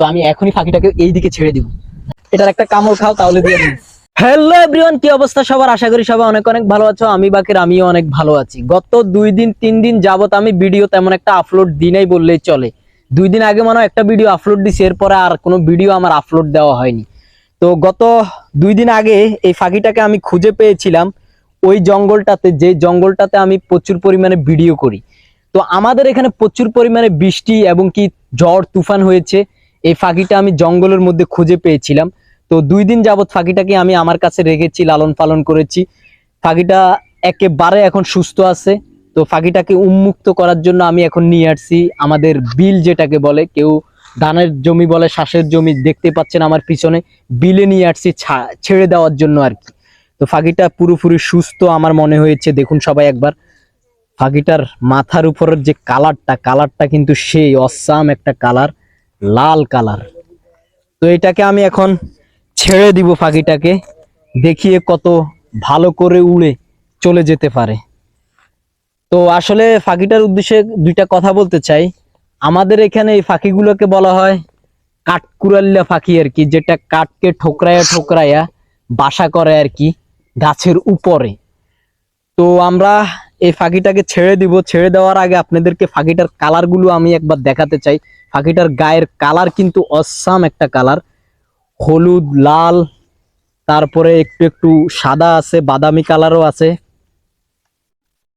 তো আমি এখনই ফাঁকিটাকে এই দিকে ছেড়ে দিব। এটার একটা কামড় খাও, তাহলে দিয়ে দিন হ্যালো এভরিওয়ান কি অবস্থা সবার? আশা করি সবাই অনেক অনেক ভালো আছো, আমি বাকির, আমিও অনেক ভালো আছি। গত দুই দিন, তিন দিন যাবত আমি ভিডিও তেমন একটা আপলোড দিনাই বললেই চলে। দুই দিন আগে মনে একটা ভিডিও আপলোড দিছি, এরপরে আর কোনো ভিডিও আমার আপলোড দেওয়া হয়নি। তো গত দুই দিন আগে এই ফাঁকিটাকে আমি খুঁজে পেয়েছিলাম, ওই জঙ্গলটাতে, যে জঙ্গলটাতে আমি প্রচুর পরিমাণে ভিডিও করি। তো আমাদের এখানে প্রচুর পরিমাণে বৃষ্টি এবং কি ঝড়, তুফান হয়েছে। এই ফাঁকিটা আমি জঙ্গলের মধ্যে খুঁজে পেয়েছিলাম। তো দুই দিন যাবৎ ফাঁকিটাকে আমি আমার কাছে রেখেছি, লালন পালন করেছি। ফাঁকিটা একেবারে এখন সুস্থ আছে। তো ফাঁকিটাকে উন্মুক্ত করার জন্য আমি এখন নিয়ে আসছি আমাদের বিল যেটাকে বলে। কেউ ধানের জমি বলে শ্বাসের জমি দেখতে পাচ্ছেন আমার পিছনে। বিলে নিয়ে আসছি ছেড়ে দেওয়ার জন্য আর কি। তো ফাঁকিটা পুরোপুরি সুস্থ আমার মনে হয়েছে, দেখুন সবাই একবার। ফাঁকিটার মাথার উপরের যে কালারটা কালারটা কিন্তু সেই অসাম একটা কালার। লাল কালার। তো এটাকে আমি এখন ছেড়ে দিব পাখিটাকে দেখিয়ে কত ভালো করে উড়ে চলে যেতে পারে। তো আসলে পাখিটার উদ্দেশ্যে দুইটা কথা বলতে চাই। আমাদের এখানে এই পাখিগুলোকে বলা হয় কাঠকুরাল্লা পাখি আর কি, যেটা কাঠকে ঠোকরায়া ঠোকরায়া বাসা করে আর কি গাছের উপরে। তো আমরা এই ফাঁকিটাকে ছেড়ে দিব। ছেড়ে দেওয়ার আগে আপনাদেরকে ফাঁকিটার কালারগুলো আমি একবার দেখাতে চাই। ফাঁকিটার গায়ের কালার কিন্তু অসাম একটা কালার। হলুদ, লাল, তারপরে একটু একটু সাদা আছে, বাদামি কালারও আছে।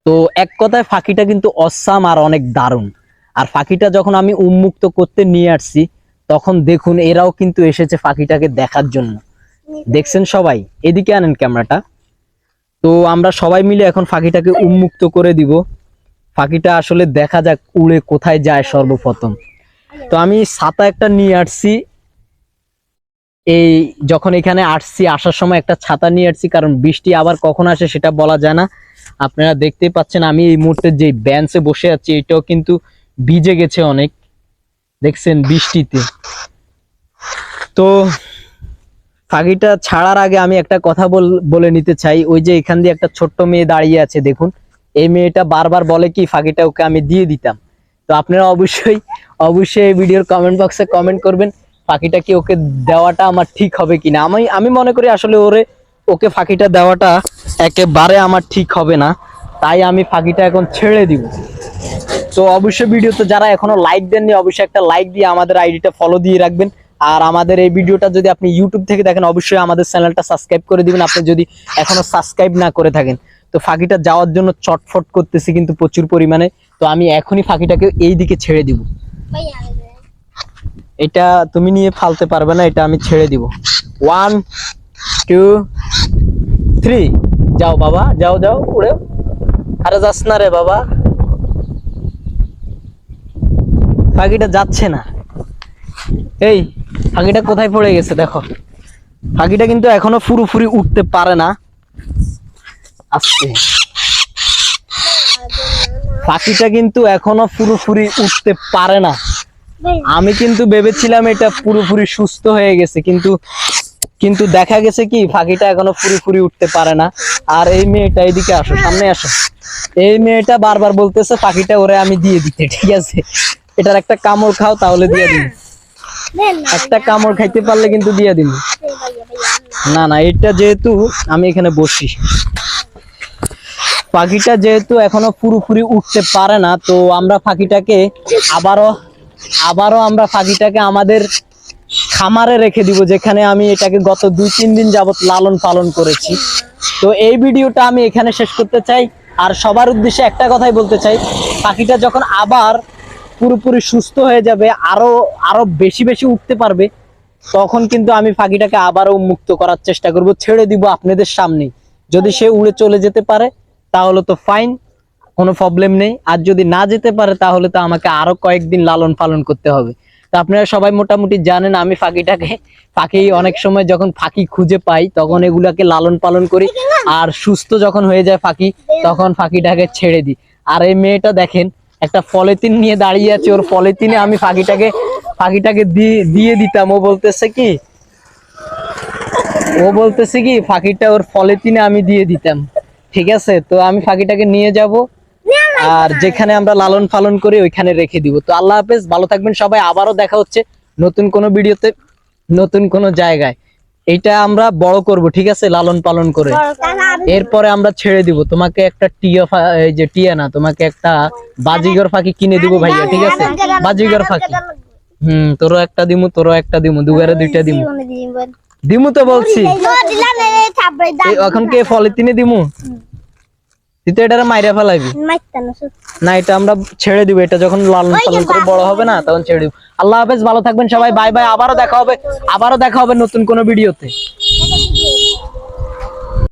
তো এক কথায় ফাঁকিটা কিন্তু অসাম আর অনেক দারুণ। আর ফাঁকিটা যখন আমি উন্মুক্ত করতে নিয়ে আসছি, তখন দেখুন এরাও কিন্তু এসেছে ফাঁকিটাকে দেখার জন্য। দেখছেন সবাই? এদিকে আনেন ক্যামেরাটা। তো আমরা সবাই মিলে এখন ফাঁকিটাকে উন্মুক্ত করে দিব। ফাঁকিটা আসলে দেখা যাক উড়ে কোথায় যায় সর্বপ্রথম। তো আমি ছাতা একটা নিয়ে আসছি। এই যখন এখানে আসছি, আসার সময় একটা ছাতা নিয়ে আসছি, কারণ বৃষ্টি আবার কখন আসে সেটা বলা যায় না। আপনারা দেখতেই পাচ্ছেন আমি এই মুহূর্তে যে বেঞ্চে বসে আছি, এটাও কিন্তু ভিজে গেছে অনেক। দেখছেন বৃষ্টিতে। তো ফাঁকিটা ছাড়ার আগে আমি একটা কথা বলে নিতে চাই। ওই যে এখান দিয়ে একটা ছোট্ট মেয়ে দাঁড়িয়ে আছে, দেখুন। এই মেয়েটা বারবার বলে কি, ফাঁকিটা ওকে আমি দিয়ে দিতাম। তো আপনারা অবশ্যই অবশ্যই ভিডিওর কমেন্ট বক্সে কমেন্ট করবেন, ফাঁকিটা কি ওকে দেওয়াটা আমার ঠিক হবে কিনা? আমি আমি মনে করি আসলে ওরে, ওকে ফাঁকিটা দেওয়াটা একেবারে আমার ঠিক হবে না, তাই আমি ফাঁকিটা এখন ছেড়ে দিব। তো অবশ্যই ভিডিওতে যারা এখনও লাইক দেননি, অবশ্যই একটা লাইক দিয়ে আমাদের আইডিটা ফলো দিয়ে রাখবেন। আর আমাদের এই ভিডিওটা যদি আপনি ইউটিউব থেকে দেখেন, অবশ্যই আমাদের চ্যানেলটা সাবস্ক্রাইব করে দিবেন। আপনি যদি এখনও সাবস্ক্রাইব না করে থাকেন, তো ফাঁকিটা যাওয়ার জন্য চটফট করতেছি কিন্তু প্রচুর পরিমাণে। তো আমি এখনই ফাঁকিটাকে এই দিকে ছেড়ে দিব। এটা তুমি নিয়ে ফালতে পারবে না, এটা আমি ছেড়ে দিব। ওয়ান টু থ্রি যাও বাবা, যাও যাও, উড়ে। আরে যাস না রে বাবা। পাখিটা যাচ্ছে না। এই পাখিটা কোথায় পড়ে গেছে দেখো। পাখিটা কিন্তু এখনও পুরোপুরি উঠতে পারে না। আস্তে। পাখিটা কিন্তু এখনও পুরোপুরি উঠতে পারে না। আমি কিন্তু ভেবেছিলাম এটা পুরোপুরি সুস্থ হয়ে গেছে কিন্তু কিন্তু দেখা গেছে কি পাখিটা এখনও পুরোপুরি উঠতে পারে না। আর এই মেয়েটা এদিকে আসো সামনে আসো। এই মেয়েটা বারবার বলতেছে পাখিটা ওরে আমি দিয়ে দিতে ঠিক আছে? এটার একটা কামড় খাও তাহলে দিয়ে দিন একটা কামড় খাইতে পারলে কিন্তু দিয়ে দিন না না এটা যেহেতু আমি এখানে বসি। পাখিটা যেহেতু এখনও পুরোপুরি উঠতে পারে না, তো আমরা পাখিটাকে আবারও আবারও আমরা পাখিটাকে আমাদের খামারে রেখে দিব, যেখানে আমি এটাকে গত দুই, তিন দিন যাবত লালন পালন করেছি। তো এই ভিডিওটা আমি এখানে শেষ করতে চাই, আর সবার উদ্দেশ্যে একটা কথাই বলতে চাই, পাখিটা যখন আবার পুরোপুরি সুস্থ হয়ে যাবে, আরও আরও বেশি বেশি উঠতে পারবে, তখন কিন্তু আমি পাখিটাকে আবারও মুক্ত করার চেষ্টা করব, ছেড়ে দিব আপনাদের সামনে যদি সে উড়ে চলে যেতে পারে তাহলে তো ফাইন কোনো প্রবলেম নেই। আর যদি না যেতে পারে, তাহলে তো আমাকে আরও কয়েকদিন লালন পালন করতে হবে। তো আপনারা সবাই মোটামুটি জানেন, আমি ফাঁকিটাকে পাখি অনেক সময় যখন ফাঁকি খুঁজে পাই, তখন এগুলাকে লালন পালন করি। আর সুস্থ যখন হয়ে যায় ফাঁকি, তখন ফাঁকিটাকে ছেড়ে দিই। আর এই মেয়েটা দেখেন, একটা পলিথিন নিয়ে দাঁড়িয়ে আছে। ওর পলিথিনে আমি ফাঁকিটাকে ফাঁকিটাকে দিয়ে দিয়ে দিতাম। ও বলতেছে কি, ও বলতেছে কি পাখিটা ওর পলিথিনে আমি দিয়ে দিতাম। ঠিক আছে? তো আমি ফাঁকিটাকে নিয়ে যাব আর যেখানে আমরা লালন পালন করি ওইখানে রেখে দিব। তো আল্লাহ হাফেজ ভালো থাকবেন সবাই। আবারও দেখা হচ্ছে নতুন কোনো ভিডিওতে নতুন কোনো জায়গায়। এটা আমরা বড় করব ঠিক আছে? লালন পালন করে। এরপরে আমরা ছেড়ে দিব। তোমাকে একটা টিয়া যে টিয়া না তোমাকে একটা বাজিগর ফাঁকি কিনে দিব ভাইয়া ঠিক আছে? বাজিগর ফাঁকি। হুম তোরও একটা দিমু তোরও একটা দিমু দুবারে দুইটা দিমু। দিমু তো বলছি। এখন কে ফলে তিনি দিমু? তুই তো এটারে মাইরা ফেলাইবি। না এটা আমরা ছেড়ে দিব এটা যখন লালন পালন করে বড় হবে না তখন ছেড়ে দিব। আল্লাহ হাফেজ ভালো থাকবেন সবাই বাই বাই আবারও দেখা হবে আবারও দেখা হবে নতুন কোনো ভিডিওতে।